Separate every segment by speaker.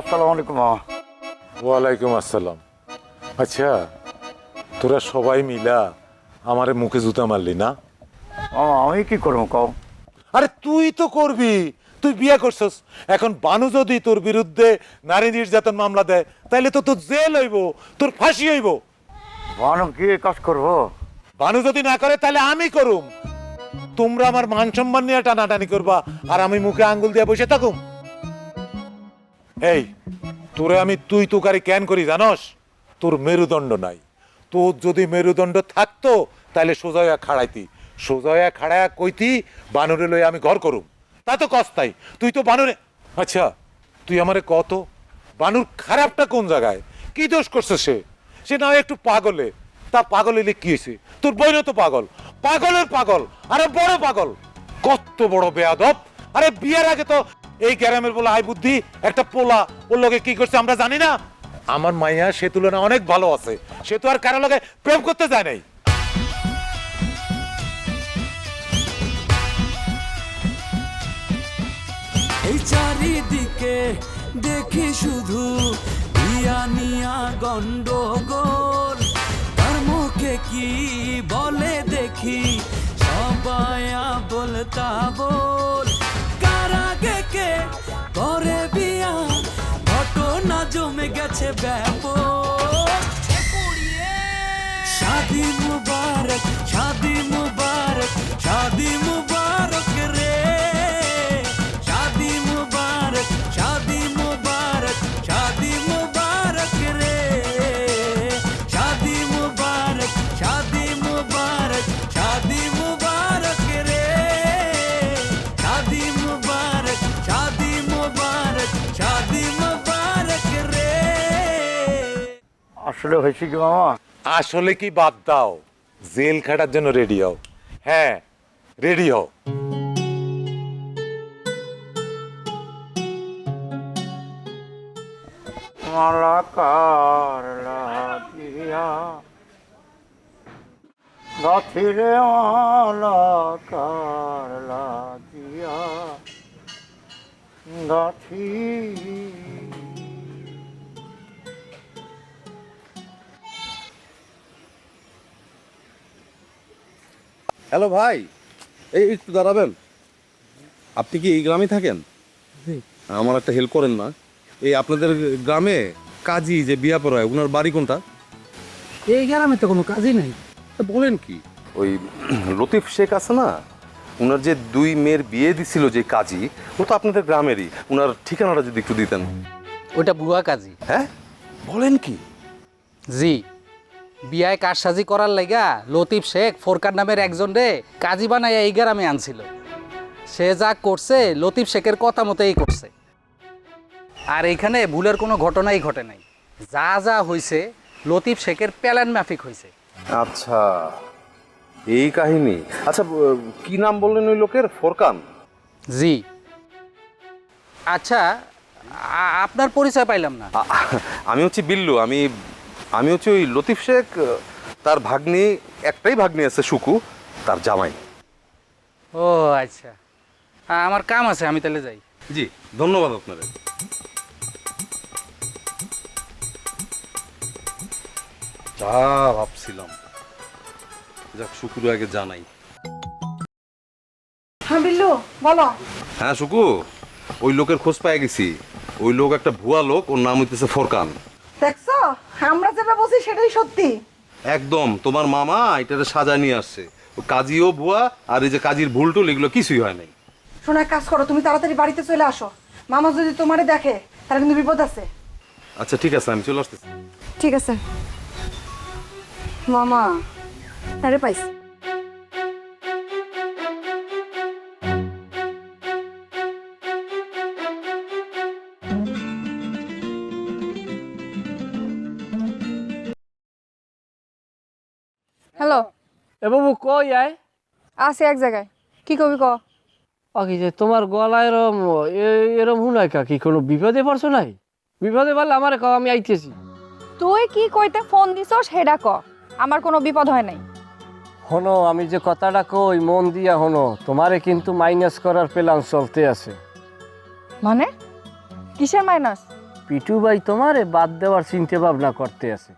Speaker 1: আসসালামু আলাইকুম মামা
Speaker 2: ওয়ালাইকুম আসসালাম। আচ্ছা তোরা সবাই মিলা আমারে মুখে জুতা মারলি না?
Speaker 1: মামা আমি কি করব কও?
Speaker 2: আরে তুই তো করবি তুই বিয়ে করছস। এখন বানু যদি তোর বিরুদ্ধে নারী নির্যাতন মামলা দেয় তাইলে তো তোর জেল হইব তোর ফাঁসি হইব।
Speaker 1: বানু কি কাজ করব?
Speaker 2: বানু যদি না করে তাহলে আমি করুম। তোমরা আমার মান সম্মান নিয়ে টানাটানি করবা আর আমি মুখে আঙ্গুল দিয়ে বসে থাকুম। এই, তোরে আমি তুই তুকারি ক্যান করি জানস? তোর মেরুদণ্ড নাই। তোর যদি মেরুদণ্ড থাকতো তাহলে সোজা হইয়া খাড়াইতি। সোজা খাড়ায়া কইতি, বানরে লই আমি ঘর করুম। তা তো কস্তাই তুই। তো বানরে আচ্ছা তুই আমারে কত বানুর খারাপটা কোন জায়গায়? কি দোষ করছে সে? সে না একটু পাগলে। তা পাগল হইলে কি হয়েছে তোর বইনও তো পাগল। পাগলের পাগল, আরে বড় পাগল। কত বড় বেয়াদব। আরে বিয়ের আগে তো এই গ্রামের বলে আই বুদ্ধি, একটা পোলা, ওর লগে কি করছে আমরা জানি না। আমার মাইয়া সে তুলনা অনেক ভালো আছে। সে তো আর কারও লগে প্রেম করতে যায় নাই।
Speaker 3: এই চারিদিকে দেখি শুধু ইয়া নিয়া গন্ডগোল। তার মুখে কি বলে দেখি সবাই বলতা বল। জমে গেছে ব্যাপক। শাদি মুবারক শাদি মুবারক শাদি মুবারক রে।
Speaker 1: আসলে হয়েছে কি মামা?
Speaker 2: আসলে কি বাদ দাও। জেল খাটার জন্য রেডি হও। হ্যাঁ রেডি হও।
Speaker 1: মালাকার লাগিয়া গাথিরে মালাকার লাগিয়া গাথি
Speaker 4: হ্যালো ভাই এই একটু দাঁড়াবেন। আপনি কি এই গ্রামে থাকেন? আমার একটা হেল্প করেন না। এই আপনাদের গ্রামে কাজী যে বিয়া পড়ায় ওনার বাড়ি কোনটা?
Speaker 5: এই গ্রামে তো কোনো কাজই নাই।
Speaker 4: তা বলেন কি?
Speaker 6: ওই লতিফ শেখ আছে না? ওনার যে দুই মেয়ের বিয়ে দিছিল যে কাজী ও তো আপনাদের গ্রামেরই। ওনার ঠিকানাটা যদি একটু দিতেন।
Speaker 5: ওটা ভুয়া কাজী।
Speaker 6: হ্যাঁ? বলেন কি?
Speaker 5: জি। বিয়ায় কারসাজি করার লাইগা লতিফ শেখ ফোরকার নামের একজন রে কাজী বানাইয়া এই গ্রামে আনছিল। সে যা করছে লতিফ শেখের কথা মতেই করছে। আর এখানে ভুলের কোনো ঘটনাই ঘটে নাই। যা যা হয়েছে লতিফ শেখের প্যালান মাফিক হয়েছে
Speaker 6: আচ্ছা এই কাহিনী? আচ্ছা কি নাম বললেন ওই লোকের? ফোরকান?
Speaker 5: জি। আচ্ছা আপনার পরিচয় পাইলাম না।
Speaker 6: আমি হচ্ছে বিল্লু আমি আমি হচ্ছে ওই লতিফ শেখ তার ভাগ্নি একটাই ভাগ্নি আছে সুকু তার জামাই।
Speaker 5: ও আচ্ছা। আ- আমার কাম আছে আমি তাহলে যাই।
Speaker 4: জি ধন্যবাদ আপনাদের। যা ভাবছিলাম। যাক শুকুর আগে জানাই।
Speaker 7: হ্যাঁ বিল্লু বলো।
Speaker 4: হ্যাঁ শুকু ওই লোকের খোঁজ পেয়ে গেছি। ওই লোক একটা ভুয়া লোক ওর নাম হইতেছে ফোরকান।
Speaker 7: আমরা যেটা বলছি সেটাই সত্যি।
Speaker 4: একদম তোমার মামা এটাতে সাজা নিয়ে আসছে। ও কাজীও ভুয়া আর এই যে কাজীর ভুল টুল এগুলো কিছুই হয় নাই।
Speaker 7: শোনা এক কাজ করো তুমি তাড়াতাড়ি বাড়িতে চলে আসো। মামা যদি তোমারে দেখে তাহলে কিন্তু বিপদ আছে।
Speaker 4: আচ্ছা ঠিক আছে আমি চলে আসতেছি।
Speaker 7: ঠিক আছে। মামা তারে পাইস
Speaker 5: এ বাবু কই আয়?
Speaker 8: আছে এক জায়গায়। কি কবি ক?
Speaker 5: আগে যে তোমার গলা এরম এ- এরম হুনাই কা? কি কোনো বিপদে পড়ছো নাই? বিপদে পারলে আমারে কাও আমি আইতেছি।
Speaker 8: তুই কি কইতে ফোন দিছ সেটা ক। আমার কোনো বিপদ হয় নাই।
Speaker 5: হনো আমি যে কথাটা কই মন দিয়া হনো তোমারে কিন্তু মাইনাস করার প্ল্যান চলতে আছে।
Speaker 8: মানে? কিসের মাইনাস
Speaker 9: পিটু ভাই তোমারে বাদ দেওয়ার চিন্তা ভাবনা করতে আছে।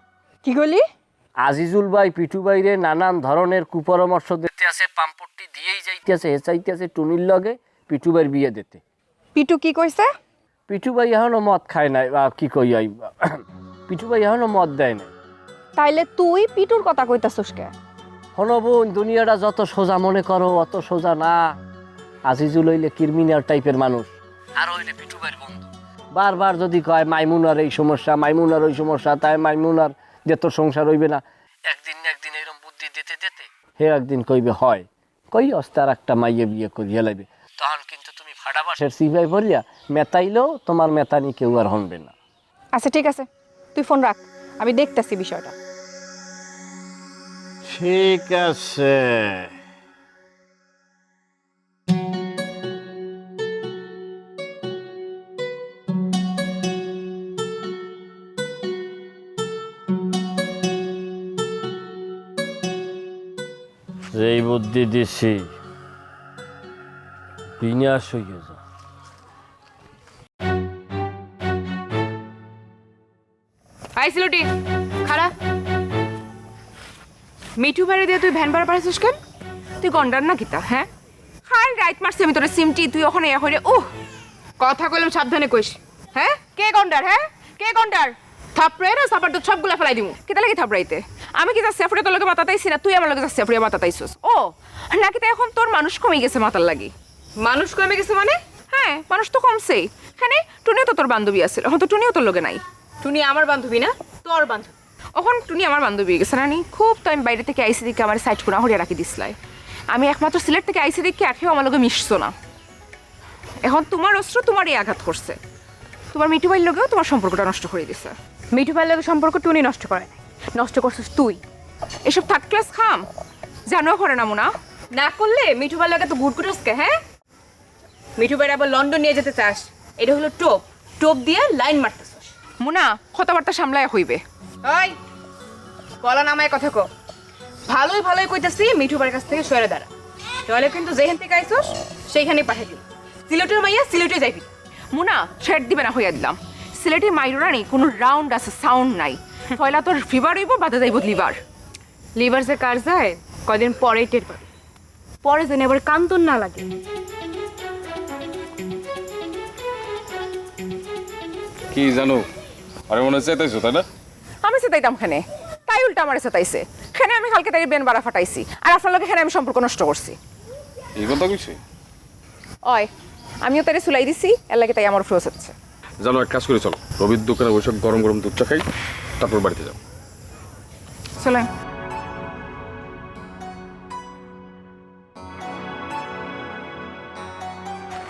Speaker 8: কি করলি
Speaker 9: আজিজুল ভাই পিটু ভাইরে নানান ধরনের কুপরামর্শ দিতে আছে পাম্পট্টি দিয়েই যাইতে যাইতেছে হেঁচাইতেছে টুনির লগে পিটু ভাইয়ের বিয়ে দিতে।
Speaker 8: পিটু কি কইছে?
Speaker 9: পিটু ভাই এখনও মদ খায় নাই বা কি কই আই পিটু ভাই এখনও মদ দেয় নাই।
Speaker 8: তাইলে তুই পিটুর কথা কইতাছস কে?
Speaker 9: হলো বোন দুনিয়াটা যত সোজা মনে করো অত সোজা না। আজিজুল হইলে ক্রিমিনাল টাইপের মানুষ। আর হইলে পিটু ভাইয়ের বন্ধু। বারবার যদি কয় মাইমুনার এই সমস্যা মাইমুনার ওই সমস্যা তাই মাইমুনার যে তোর সংসার হইবে না। একদিন না একদিন এরকম বুদ্ধি দিতে দিতে? হে একদিন কইবে হয়। কই অস্তার একটা মাইয়ে বিয়ে করিয়া লাইবে। তখন কিন্তু তুমি ফাটাবাসের সিপাই বলিয়া মেতাইলেও তোমার মেতানি কেউ আর হনবে না।
Speaker 8: আচ্ছা ঠিক আছে। তুই ফোন রাখ। আমি দেখতাছি বিষয়টা।
Speaker 9: ঠিক আছে। বুদ্ধি দিছি বিনাশ হয়ে যা
Speaker 10: আই সিলুটি খারা মিঠু ভাড়ে দিয়ে তুই ভ্যান ভাড়া পাঠাইছিস কেন? তুই গন্ডার না কিতা হ্যাঁ? রাইট মারছি আমি তোর সিমটি, তুই ওখানে ইয়া কথা কইলাম সাবধানে কইস হ্যাঁ? কে গন্ডার হ্যাঁ? কে গন্ডার? থাপড়ে না সাপার তো সবগুলা ফেলাই দিমু। কিতা থাপড়াইতে? আমি কি যা সেফরে তোর লগে মাতাতাইছি না? তুই আমার লগে যা সেফরে মাতাতাইছিস ও নাকি তো এখন তোর মানুষ কমে গেছে মাতার লাগি? মানুষ কমে গেছে মানে? হ্যাঁ মানুষ তো কমছেই। এখানে টুনিও তো তোর বান্ধবী আছে এখন তো টুনিও তোর লগে নাই। টুনি আমার বান্ধবী না? তোর বান্ধবী এখন টুনি আমার বান্ধবী হয়ে গেছে নানি। খুব তো আমি বাইরে থেকে আইসি দিকে আমার সাইড করে হরিয়া রাখি দিসলাই আমি একমাত্র সিলেট থেকে আইসি দিকে একেও আমার লগে মিশছো না। এখন তোমার অস্ত্র তোমারই আঘাত করছে। তোমার মিঠু ভাইয়ের লগেও তোমার সম্পর্কটা নষ্ট করে দিছে মিঠু ভাইয়ের লগে সম্পর্ক টুনি নষ্ট করে নাই। নষ্ট করছিস তুই। এসব থার্ড ক্লাস খাম। জানো করে না মুনা। না করলে মিঠু ভাইয়ের লাগে তো গুড় কুটসকে হ্যাঁ? মিঠু ভাইয়ের আবার লন্ডন নিয়ে যেতে চাস। এটা হলো টোপ। টোপ দিয়ে লাইন মারতেছস। মুনা কথাবার্তা সামলায় হইবে। ওই বলা নামায় কথা কো। ভালোই ভালোই কইতাছি মিঠু বাড়ির কাছ থেকে সরে দাঁড়া। তাহলে কিন্তু যেখান থেকে আইসস সেইখানেই পাঠিয়ে দিবি। সিলেটের মাইয়া সিলেটে যাইবি। মুনা শেড দিবে না হইয়া দিলাম। সিলেটে মাইরানি কোনো রাউন্ড আছে সাউন্ড নাই। পয়লা তোর ফিভার হইব বাদে যাইব লিভার লিভার যে কার যায় কদিন পরেই টের পাবি। পরে যেন এবার কান্তন না লাগে।
Speaker 4: কি জানো আরে মনে হচ্ছে তাইছো তাই না?
Speaker 10: আমি সেতাইতাম খানে। তাই উল্টা আমার সেতাইছে খানে আমি কালকে তাই বেন বাড়া ফাটাইছি। আর আপনার লোকে খানে আমি সম্পর্ক নষ্ট করছি।
Speaker 4: এই কথা কইছি?
Speaker 10: অয় আমিও তারে সুলাই দিছি এর লাগে তাই আমার ফ্রোজ হচ্ছে।
Speaker 4: জানো এক কাজ করে চলো। রবির দোকানে বসে গরম গরম দুধ চা খাই। তারপর বাড়িতে যাও
Speaker 10: চলেন।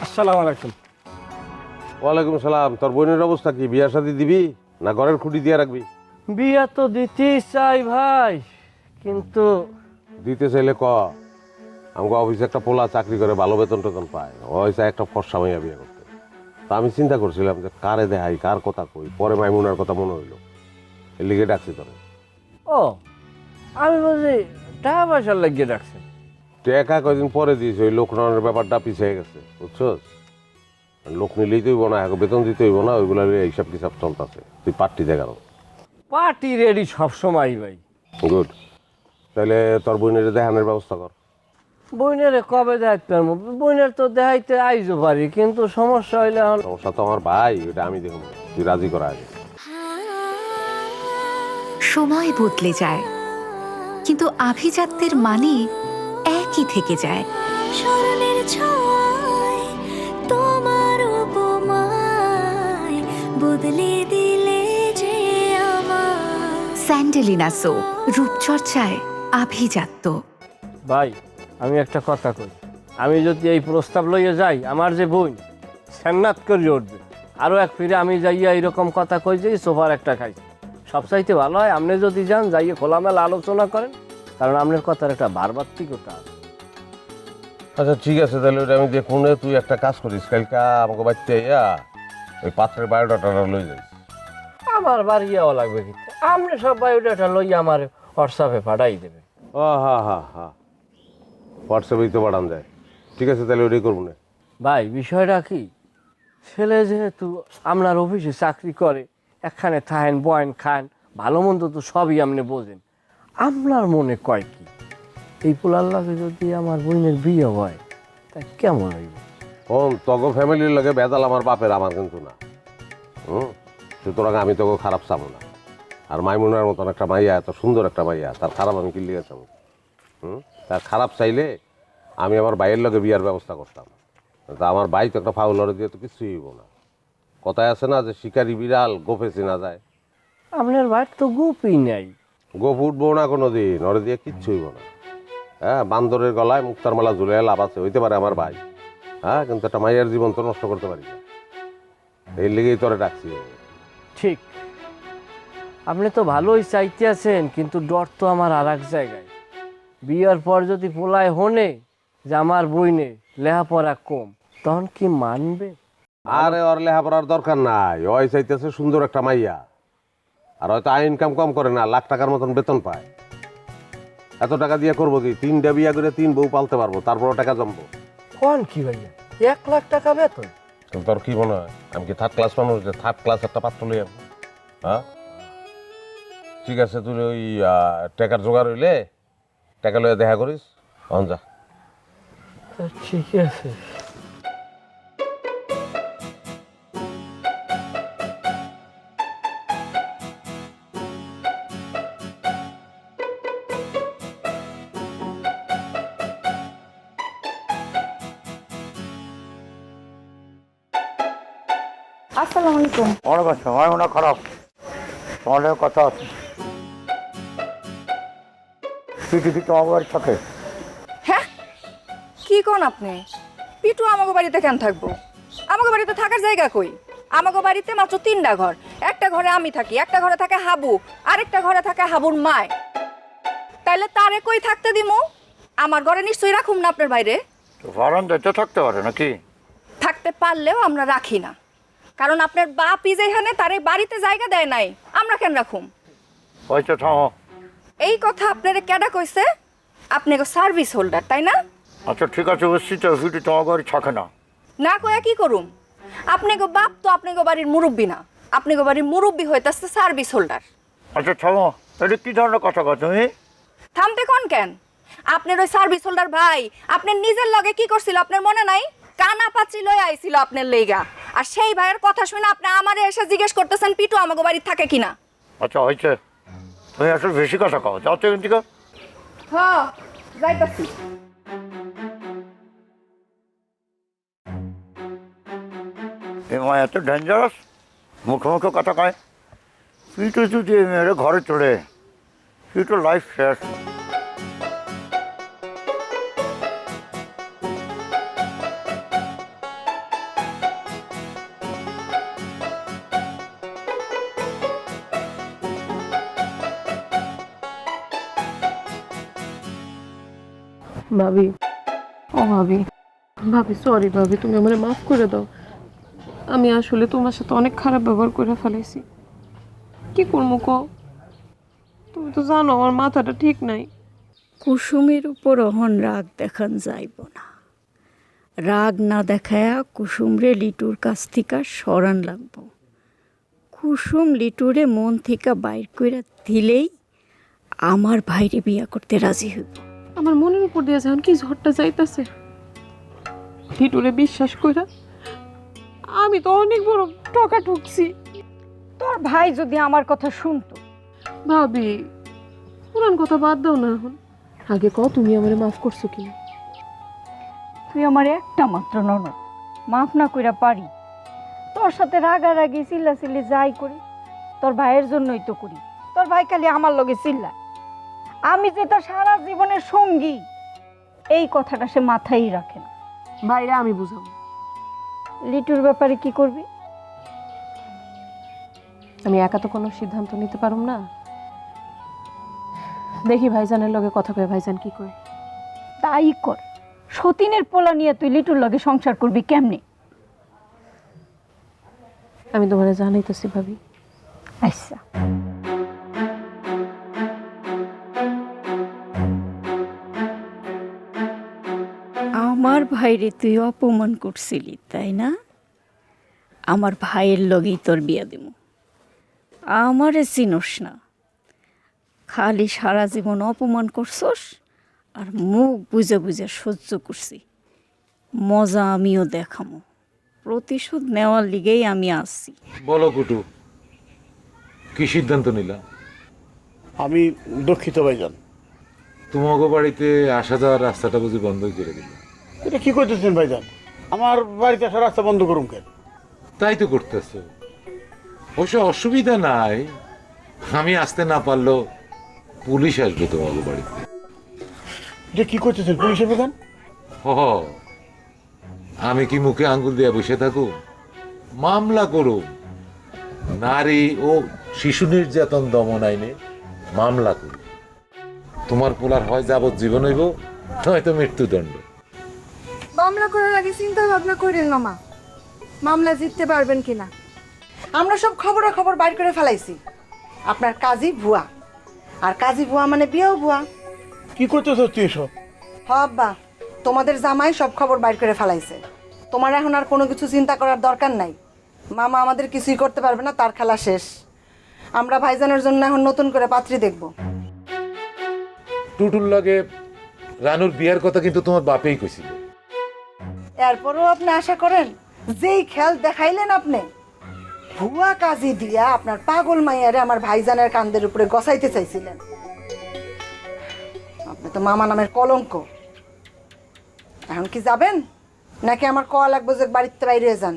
Speaker 9: আসসালামু আলাইকুম।
Speaker 11: ওয়ালাইকুম সালাম। তোর বোনের অবস্থা কি? বিয়ার শাদি দিবি না ঘরের খুঁটি দিয়ে রাখবি?
Speaker 9: বিয়া তো দিতেই চাই ভাই কিন্তু
Speaker 11: দিতে চাইলে ক? আমাকে অফিসে একটা পোলা চাকরি করে ভালো বেতন টেতন পায়। ও হয়েছে একটা ফর্সা মাইয়া বিয়ে করতে। তা আমি চিন্তা করছিলাম যে কারে দেখাই কার কথা কই? পরে মাইমুনার কথা মনে হইল। লিগে ডাকছি তোরে
Speaker 9: ও আমি বলছি টাকা পয়সার লাগিয়ে রাখছেন
Speaker 11: টেকা কয়দিন পরে দিয়েছে ওই লোকনানের ব্যাপারটা পিছিয়ে গেছে বুঝছস? লোক নিলেই তৈব না এখন বেতন দিতে হইব না ওইগুলো এইসব কিসব চলতেছে তুই পার্টি দেখানো
Speaker 9: পার্টি রেডি সবসময় ভাই।
Speaker 11: গুড তাহলে তোর বইনের দেখানোর ব্যবস্থা কর।
Speaker 9: বইনের কবে দেখতে পারব? বইনের তো দেখাইতে আইজো পারি কিন্তু সমস্যা হইলে
Speaker 11: সমস্যা তো আমার ভাই ওটা আমি দেখুন তুই রাজি করা আগে।
Speaker 12: সময় বদলে যায়। কিন্তু আভিজাত্যের মানে একই থেকে যায়। স্মরণের ছয় তোমার উপমায় বদলে দিলে যে আমার স্যান্ডেলিনা সো রূপচর্চায় আভিজাত্য।
Speaker 9: ভাই আমি একটা কথা কই। আমি যদি এই প্রস্তাব লইয়ে যাই আমার যে বোন স্যান্নাত করে উঠবে। আরও এক ফিরে আমি যাইয়া এরকম কথা কই যে সোফার একটা খাই সবচাইতে ভালো হয় আপনি যদি যান যাইয়ে খোলামেলা আলোচনা করেন কারণ আপনার কথার একটা বারবাত্তিকতা আছে।
Speaker 11: আচ্ছা ঠিক আছে তাহলে ওটা আমি দেখুন তুই একটা কাজ করিস কালকে আমাকে বাচ্চা ইয়া ওই পাত্রের বায়োডাটাটা লই যাইস
Speaker 9: আমার বাড়ি যাওয়া লাগবে কিন্তু আপনি সব বায়োডাটা লইয়া আমার হোয়াটসঅ্যাপে পাঠাই দেবে।
Speaker 11: ও হা হা হা। হোয়াটসঅ্যাপেই তো পাঠান যায়। ঠিক আছে তাহলে ওটাই করব না।
Speaker 9: ভাই বিষয়টা কি? ছেলে যেহেতু আপনার অফিসে চাকরি করে এখানে থাকেন বয়েন, খান, ভালো মন্দ তো সবই আপনি বোঝেন। আপনার মনে কয় কি? এই পোলার লাগে যদি আমার বোনের বিয়ে হয়, তা কেমন হইব?
Speaker 11: কোন তগো ফ্যামিলির লগে বেদাল আমার বাপের আমার কিন্তু না। হুম? সুতরাং আমি তোকে খারাপ চাবো না। আর মাইমুনার মতন একটা মাইয়া, এত সুন্দর একটা মাইয়া, তার খারাপ আমি কিনলে গেছাম হুম? তার খারাপ চাইলে আমি আমার ভাইয়ের লগে বিয়ার ব্যবস্থা করতাম। তা আমার ভাই তো একটা ফাউল দিয়ে তো কিছুই হইব না। কথায় আছে না যে শিকারি বিড়াল গোফে চেনা যায়?
Speaker 9: আপনার বাড়ির তো গোপই নাই।
Speaker 11: গোফ উঠবো না কোনো দিন ওরে দিয়ে কিচ্ছু হইব না। হ্যাঁ বান্দরের গলায় মুক্তার মালা ঝুলে লাভ আছে হইতে পারে আমার ভাই। হ্যাঁ কিন্তু একটা মাইয়ের জীবন তো নষ্ট করতে পারি না। এই লেগেই তোরে ডাকছি।
Speaker 9: ঠিক। আপনি তো ভালোই চাইতে আছেন কিন্তু ডর তো আমার আর এক জায়গায়। বিয়ের পর যদি পোলায় হনে যে আমার বই বইনে লেহাপড়া কম তখন কি মানবে?
Speaker 11: আরে ওর লেখাপড়ার দরকার নাই। ওই চাইতেছে সুন্দর একটা মাইয়া। আর হয়তো আয় ইনকাম কম করে না লাখ টাকার মতন বেতন পায়। এত টাকা দিয়ে করব কি? তিনটা বিয়া করে তিন বউ পালতে পারব তারপরও টাকা জমবো।
Speaker 9: কোন কি ভাইয়া? এক লাখ টাকা বেতন?
Speaker 11: কিন্তু তোর কি মনে হয়? আমি কি থার্ড ক্লাস মানুষ? যে থার্ড ক্লাস একটা পাত্র লই আসব? হ্যাঁ? ঠিক আছে তুই ওই টাকার জোগাড় হইলে টাকা লইয়া দেখা করিস। অন যা।
Speaker 9: ঠিক আছে।
Speaker 1: কথা আছে। থাকে
Speaker 8: হ্যাঁ? কি কোন আপনি? পিটু আমাকে বাড়িতে কেন থাকব? আমাকে বাড়িতে থাকার জায়গা কই? আমাকে বাড়িতে মাত্র তিনটা ঘর। একটা ঘরে আমি থাকি একটা ঘরে থাকে হাবু আরেকটা ঘরে থাকে হাবুর মায়। তাইলে তারে কই থাকতে দিমু? আমার ঘরে নিশ্চয়ই রাখুম না আপনার বাইরে?
Speaker 1: তো থাকতে পারে নাকি?
Speaker 8: থাকতে পারলেও আমরা রাখি না। কারণ আপনার বাপই যেখানে তারে বাড়িতে জায়গা দেয় নাই। আমরা কেন রাখুম?
Speaker 1: হয়তো থামো
Speaker 8: এই কথা আপনারে কেডা কইছে? আপনি সার্ভিস হোল্ডার তাই না?
Speaker 1: আচ্ছা ঠিক আছে বুঝছি তো পিটি তোমার বাড়ি থাকে না।
Speaker 8: না কয়া কি করুম? আপনি গো বাপ তো আপনি গো বাড়ির মুরব্বী না। আপনি গো বাড়ির মুরব্বী হইতাছে সার্ভিস হোল্ডার
Speaker 1: আচ্ছা থামো এটা কি ধরনের কথা কও তুমি?
Speaker 8: থামতে কোন কেন? আপনার ওই সার্ভিস হোল্ডার ভাই আপনার নিজের লগে কি করছিল আপনার মনে নাই? কানা পাচি লয়ে আইছিল আপনার লেগা আর সেই ভাইয়ের কথা শুনে আপনি আমারে এসে জিজ্ঞেস করতেছেন পিটু আমাকে বাড়ির থাকে কিনা?
Speaker 1: আচ্ছা হয়েছে। তুমি আসলে বেশি কথা কও। যাও তো এখান থেকে।
Speaker 8: হ্যাঁ যাইতাছি।
Speaker 1: এ মা এত ডেঞ্জারাস মুখে মুখে কথা কয়। পিটু যদি মেয়ের ঘরে চলে পিটু লাইফ শেষ।
Speaker 13: ভাবি। ও ভাবি। ভাবি সরি ভাবি, তুমি আমার মাফ করে দাও। আমি আসলে তোমার সাথে অনেক খারাপ ব্যবহার করে ফেলেছি কি করব কো তুমি তো জানো আমার মাথাটা ঠিক নাই।
Speaker 14: কুসুমের উপর অহন রাগ দেখান যাইব না। রাগ না দেখায়া কুসুমরে লিটুর কাছ থেকে সরান লাগব। কুসুম লিটুরে মন থেকে বাইর করে দিলেই আমার ভাইরে বিয়া করতে রাজি হইব।
Speaker 13: আমার মনের উপর দিয়ে যখন কি ঝড়টা যাইতাছে। লিটুরে বিশ্বাস কইরা? আমি তো অনেক বড় টকা ঠুকছি।
Speaker 14: তোর ভাই যদি আমার কথা শুনতো।
Speaker 13: ভাবি পুরান কথা বাদ দাও না এখন। আগে কও তুমি আমারে মাফ করছ কিনা?
Speaker 14: তুই আমার একটা মাত্র ননদ। মাফ না কইরা পারি। তোর সাথে রাগারাগি চিল্লা চিল্লি যাই করি তোর ভাইয়ের জন্যই তো করি। তোর ভাই খালি আমার লগে চিল্লায়। আমি যে তার সারা জীবনের সঙ্গী এই কথাটা সে মাথায় রাখে না।
Speaker 13: ভাইরা আমি বুঝাবো।
Speaker 14: লিটুর ব্যাপারে কি করবি?
Speaker 13: আমি একা তো কোনো সিদ্ধান্ত নিতে পারুম না। দেখি ভাইজানের লগে কথা কয়ে ভাইজান কি কয়।
Speaker 14: তাই কর। সতীনের পোলা নিয়ে তুই লিটুর লগে সংসার করবি কেমনে?
Speaker 13: আমি তোমার জানাইতেছি ভাবি।
Speaker 14: আচ্ছা। ভাইরে তুই অপমান করছিলি তাই না?
Speaker 15: আমার ভাইয়ের লগেই তোর বিয়া দিব আমারে চিনোস না। খালি সারা জীবন অপমান করছস আর মুখ বুঝে বুঝে সহ্য করছি। মজা আমিও দেখামো। প্রতিশোধ নেওয়ার লিগেই আমি আসছি
Speaker 2: বলো কুটু কি সিদ্ধান্ত নিলাম
Speaker 13: আমি দুঃখিত ভাইজান।
Speaker 2: তোমাকে বাড়িতে আসা যাওয়ার রাস্তাটা বুঝি বন্ধ করে দিল।
Speaker 13: এটা কি করতেছেন ভাইজান? আমার বাড়িতে আসা রাস্তা বন্ধ করুন কেন?
Speaker 2: তাই তো করতেছে। অবশ্য অসুবিধা নাই। আমি আসতে না পারলেও পুলিশ আসবে তোমাকে বাড়িতে।
Speaker 13: যে কি করতেছেন পুলিশের প্রধান?
Speaker 2: হ আমি কি মুখে আঙ্গুল দিয়ে বসে থাকুক মামলা করো। নারী ও শিশু নির্যাতন দমন আইনে মামলা করুক তোমার পোলার হয় যাবজ্জীবন হইব নয়তো মৃত্যুদণ্ড।
Speaker 7: মামলা করার আগে চিন্তা ভাবনা করেন মামা মামলা জিততে পারবেন কিনা আমরা সব খবর খবর বাইর করে ফেলাইছি। আপনার কাজই ভুয়া। আর কাজী ভুয়া মানে বিয়েও ভুয়া।
Speaker 13: কি করতেছ তুই এসব?
Speaker 7: হ আব্বা তোমাদের জামাই সব খবর বাইর করে ফেলাইছে। তোমার এখন আর কোনো কিছু চিন্তা করার দরকার নাই। মামা আমাদের কিছুই করতে পারবে না তার খেলা শেষ। আমরা ভাইজানের জন্য এখন নতুন করে পাত্রী দেখব।
Speaker 2: টুটুর লগে রানুর বিয়ার কথা কিন্তু তোমার বাপেই কইছিল।
Speaker 7: এরপরও আপনি আশা করেন? যেই খেল দেখাইলেন আপনি। ভুয়া কাজী দিয়া আপনার পাগল মাইয়ারে আমার ভাইজানের কান্দের উপরে গসাইতে চাইছিলেন। আপনি তো মামা নামের কলঙ্ক। এখন কি যাবেন? নাকি আমার কয়া লাগবে যে বাড়িতে বাইরে যান?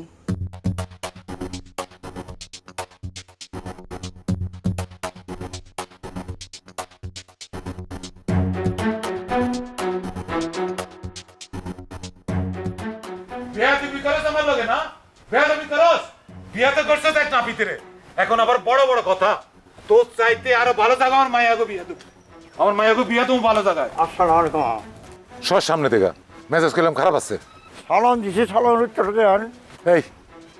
Speaker 2: বিয়া তো করছ দেখ না ভিতরে। এখন আবার বড় বড় কথা। তোর চাইতে আরও ভালো জায়গা আমার মায়াগো বিয়া তুমি আমার মায়াগো বিয়া তুমি ভালো জায়গায়।
Speaker 1: আসসালামু আলাইকুম
Speaker 2: সর সামনে থেকে মেজাজ করলাম খারাপ আছে।
Speaker 1: সালাম দিছি সালাম উত্তর দেন
Speaker 2: এই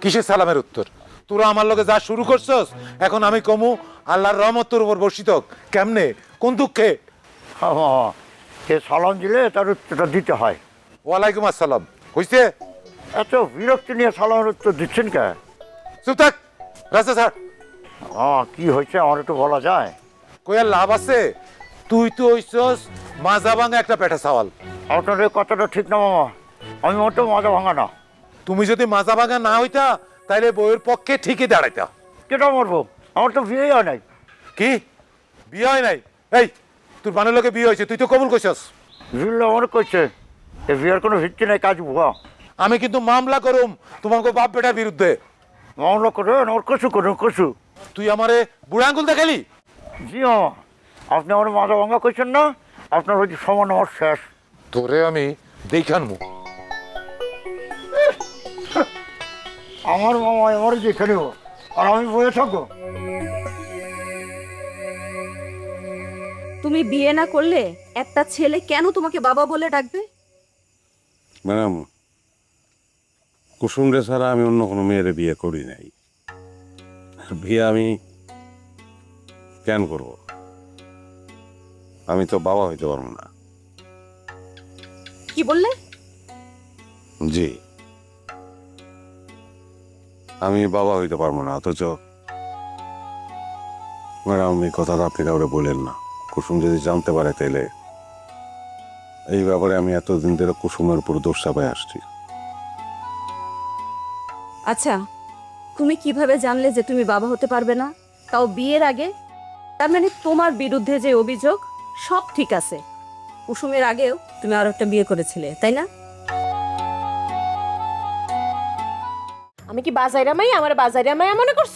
Speaker 2: কিসের সালামের উত্তর? তোরা আমার লগে যা শুরু করছস এখন আমি কমু আল্লাহর রহমত তোর উপর বর্ষিত হোক। কেমনে? কোন দুঃখে?
Speaker 1: হ্যাঁ সে সালাম দিলে তার উত্তরটা দিতে হয়।
Speaker 2: ওয়ালাইকুম আসসালাম। হইছে?
Speaker 1: এত বিরক্তি নিয়ে সালামের উত্তর দিচ্ছেন কে?
Speaker 2: চুপ থাক। রাস্তা ছাড়।
Speaker 1: হ্যাঁ কি হয়েছে? আমার একটু বলা যায়।
Speaker 2: কই আর লাভ আছে? তুই তো হইছস মাজা ভাঙা একটা পেটা সওয়াল
Speaker 1: আপনার এই কথাটা ঠিক না মামা। আমি মোটো মজা ভাঙা না।
Speaker 2: তুমি যদি মাজা ভাঙা না হইতা তাইলে বইয়ের পক্ষে ঠিকই দাঁড়াইতা।
Speaker 1: কেটা মরবো? আমার তো বিয়েই হয় নাই।
Speaker 2: কি? বিয়ে হয় নাই? এই তোর বানের লোকে বিয়ে হয়েছে তুই তো কবুল করছস
Speaker 1: বিল আমার করছে এ বিয়ের কোনো ভিত্তি নাই কাজ ভুয়া
Speaker 2: আমি কিন্তু মামলা করুম তোমাকে বাপ বেটার বিরুদ্ধে।
Speaker 1: মামলা করেন ওর কচু করুন কচু
Speaker 2: তুই আমারে বুড়া আঙ্গুল দেখালি?
Speaker 1: জি মামা আপনি আমার মাজা ভাঙা করছেন না? আপনার ওই সমান আমার শেষ।
Speaker 2: তোরে আমি দেখানমু
Speaker 1: আমার মামা আমার যেখানে আর আমি বয়ে থাকব।
Speaker 7: তুমি বিয়ে না করলে একটা ছেলে কেন তোমাকে বাবা বলে ডাকবে?
Speaker 11: ম্যাডাম কুসুম রে ছাড়া আমি অন্য কোনো মেয়েরে বিয়ে করি নাই। বিয়ে আমি কেন করব? আমি তো বাবা হইতে পারব না।
Speaker 7: কি বললে?
Speaker 11: জি। আমি বাবা হইতে পারব না অথচ ম্যাডাম এই কথাটা আপনি কাউরে বলেন না। কুসুম যদি জানতে পারে তাহলে এই ব্যাপারে আমি এতদিন ধরে কুসুমের উপর দোষ চাপাই আসছি।
Speaker 7: আচ্ছা তুমি কীভাবে জানলে যে তুমি বাবা হতে পারবে না? তাও বিয়ের আগে? তার মানে তোমার বিরুদ্ধে যে অভিযোগ সব ঠিক আছে। কুসুমের আগেও তুমি আরও একটা বিয়ে করেছিলে তাই না?
Speaker 10: আমি কি বাজাইরা মাই? আমার বাজাইরা মাই মনে করছ?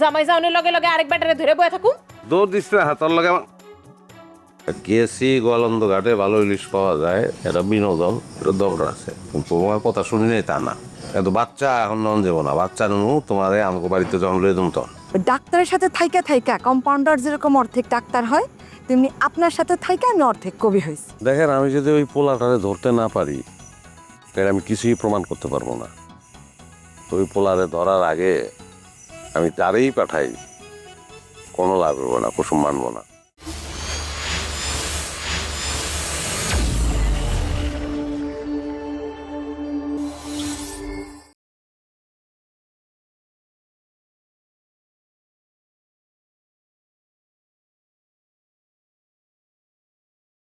Speaker 10: জামাই যাওনের লগে লগে আরেক ব্যাটারে ধরে বয়ে থাকুম?
Speaker 11: দৌড় দিস না হাতর লাগে আমার গেছি গোয়ালন্দ ঘাটে ভালো ইলিশ পাওয়া যায় এটা বিনোদন এটা দরকার আছে। তোমার কথা শুনি নাই তা না। কিন্তু বাচ্চা এখন নন যাব না। বাচ্চা নুনু তোমার আমাকে বাড়িতে যখন লয়ে দিম তখন।
Speaker 7: ডাক্তারের সাথে থাইকা থাইকা কম্পাউন্ডার যেরকম অর্ধেক ডাক্তার হয় তেমনি আপনার সাথে থাইকা আমি অর্ধেক কবি হয়েছি।
Speaker 11: দেখেন আমি যদি ওই পোলাটারে ধরতে না পারি তাহলে আমি কিছুই প্রমাণ করতে পারব না। তো ওই পোলারে ধরার আগে আমি তারেই পাঠাই কোনো লাভ হব না কুসুম মানবো না।